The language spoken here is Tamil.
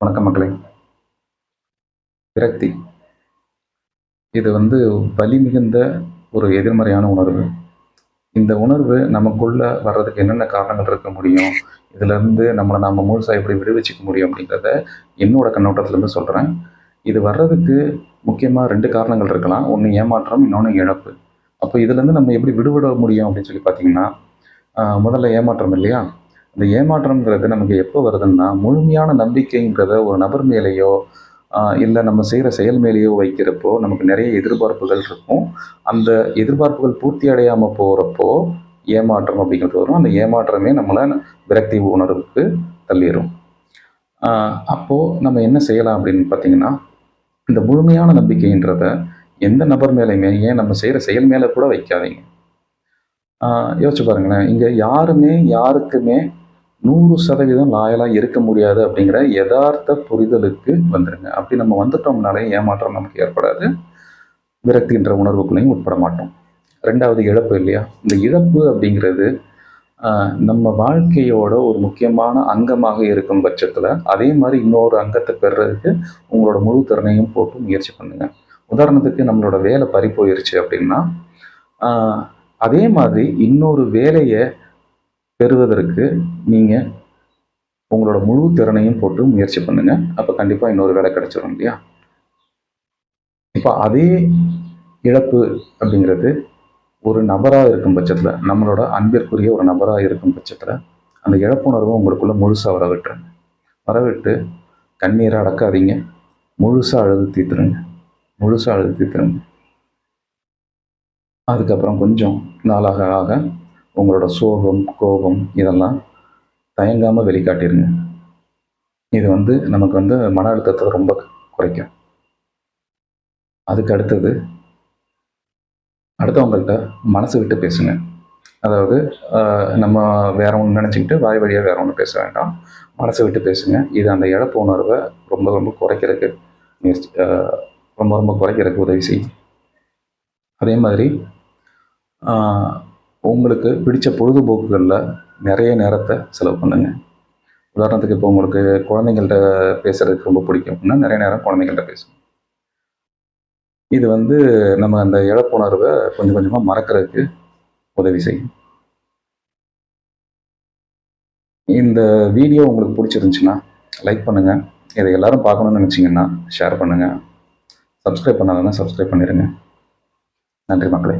வணக்கம் மக்களே. விரக்தி. இது வந்து வலி மிகுந்த ஒரு எதிர்மறையான உணர்வு. இந்த உணர்வு நமக்குள்ள வர்றதுக்கு என்னென்ன காரணங்கள் இருக்க முடியும்? இதுலேருந்து நம்மளை நம்ம முழுசாக எப்படி விடுவிச்சிக்க முடியும் அப்படின்றத என்னோட கண்ணோட்டத்திலேருந்து சொல்கிறேன் இது வர்றதுக்கு முக்கியமாக ரெண்டு காரணங்கள் இருக்கலாம். ஒன்று ஏமாற்றம் இன்னொன்று இழப்பு. அப்போ இதுலேருந்து நம்ம எப்படி விடுபட முடியும் அப்படின்னு சொல்லி பார்த்தீங்கன்னா முதல்ல ஏமாற்றம் இல்லையா? இந்த ஏமாற்றம்ங்கிறது நமக்கு எப்போ வருதுன்னா முழுமையான நம்பிக்கைங்கிறத ஒரு நபர் மேலேயோ இல்லை நம்ம செய்கிற செயல் மேலேயோ வைக்கிறப்போ நமக்கு நிறைய எதிர்பார்ப்புகள் இருக்கும். அந்த எதிர்பார்ப்புகள் பூர்த்தி அடையாமல் போகிறப்போ ஏமாற்றம் அப்படிங்கிறது வரும். அந்த ஏமாற்றமே நம்மளை விரக்தி உணர்வுக்கு தள்ளிடும் அப்போது நம்ம என்ன செய்யலாம் அப்படின்னு பார்த்தீங்கன்னா இந்த முழுமையான நம்பிக்கைன்றத எந்த நபர் மேலேயுமே ஏன் நம்ம செய்கிற செயல் மேலே கூட வைக்காதீங்க. யோசிச்சு பாருங்களேன். இங்கே யாருமே யாருக்குமே நூறு சதவீதம் லாயலாக இருக்க முடியாது அப்படிங்கிற யதார்த்த புரிதலுக்கு வந்துடுங்க அப்படி நம்ம வந்துட்டோம்னாலே ஏமாற்றம் நமக்கு ஏற்படாது. விரக்தின்ற உணர்வுக்குள்ளேயும் உட்பட மாட்டோம். ரெண்டாவது இழப்பு இல்லையா? இந்த இழப்பு அப்படிங்கிறது நம்ம வாழ்க்கையோட ஒரு முக்கியமான அங்கமாக இருக்கும் பட்சத்தில் அதே மாதிரி இன்னொரு அங்கத்தை பெறுறதுக்கு உங்களோட முழு திறனையும் போட்டு முயற்சி பண்ணுங்க. உதாரணத்துக்கு நம்மளோட வேலை பறி போயிருச்சு அப்படின்னா அதே மாதிரி இன்னொரு வேலையை பெறுவதற்கு நீங்கள் உங்களோட முழு திறனையும் போட்டு முயற்சி பண்ணுங்க. அப்போ கண்டிப்பாக இன்னொரு வேலை கிடைச்சிரும் இல்லையா? இப்போ அதே இழப்பு அப்படிங்கிறது ஒரு நபராக இருக்கும் பட்சத்தில் நம்மளோட அன்பிற்குரிய ஒரு நபராக இருக்கும் பட்சத்தில் அந்த இழப்புணர்வை உங்களுக்குள்ளே முழுசாக வர விட்டுருங்க வரவிட்டு கண்ணீரை அடக்காதீங்க. முழுசாக அழுது தீர்த்துருங்க முழுசாக அழுது தீர்த்துருங்க அதுக்கப்புறம் கொஞ்சம் நாளாக ஆக உங்களோட சோகம் கோபம் இதெல்லாம் தயங்காமல் வெளிக்காட்டிருங்க. இது வந்து நமக்கு வந்து மன அழுத்தத்தை ரொம்ப குறைக்கும். அதுக்கு அடுத்தது அடுத்தவங்கள்ட்ட மனசு விட்டு பேசுங்க. அதாவது நம்ம வேற ஒன்று நினச்சிக்கிட்டு வாய் வழியாக வேற ஒன்று பேச வேண்டாம். மனசை விட்டு பேசுங்க. இது அந்த இழப்பு உணர்வை ரொம்ப ரொம்ப குறைக்கிறதுக்கு முயற்சி ரொம்ப ரொம்ப குறைக்கிறதுக்கு உதவி செய்யும். அதே மாதிரி உங்களுக்கு பிடித்த பொழுதுபோக்குகளில் நிறைய நேரத்தை செலவு பண்ணுங்க. உதாரணத்துக்கு இப்போ உங்களுக்கு குழந்தைங்கள்ட்ட பேசுகிறதுக்கு ரொம்ப பிடிக்கும் அப்படின்னா நிறைய நேரம் குழந்தைங்கள்ட்ட பேசுவோம் இது வந்து நம்ம அந்த இழப்புணர்வை கொஞ்சம் கொஞ்சமாக மறக்கிறதுக்கு உதவி செய்யும். இந்த வீடியோ உங்களுக்கு பிடிச்சிருந்துச்சுன்னா லைக் பண்ணுங்கள் இதை எல்லாரும் பார்க்கணும்னு நினச்சிங்கன்னா ஷேர் பண்ணுங்கள் சப்ஸ்கிரைப் பண்ணாதவங்க சப்ஸ்கிரைப் பண்ணிடுங்க நன்றி மக்களே.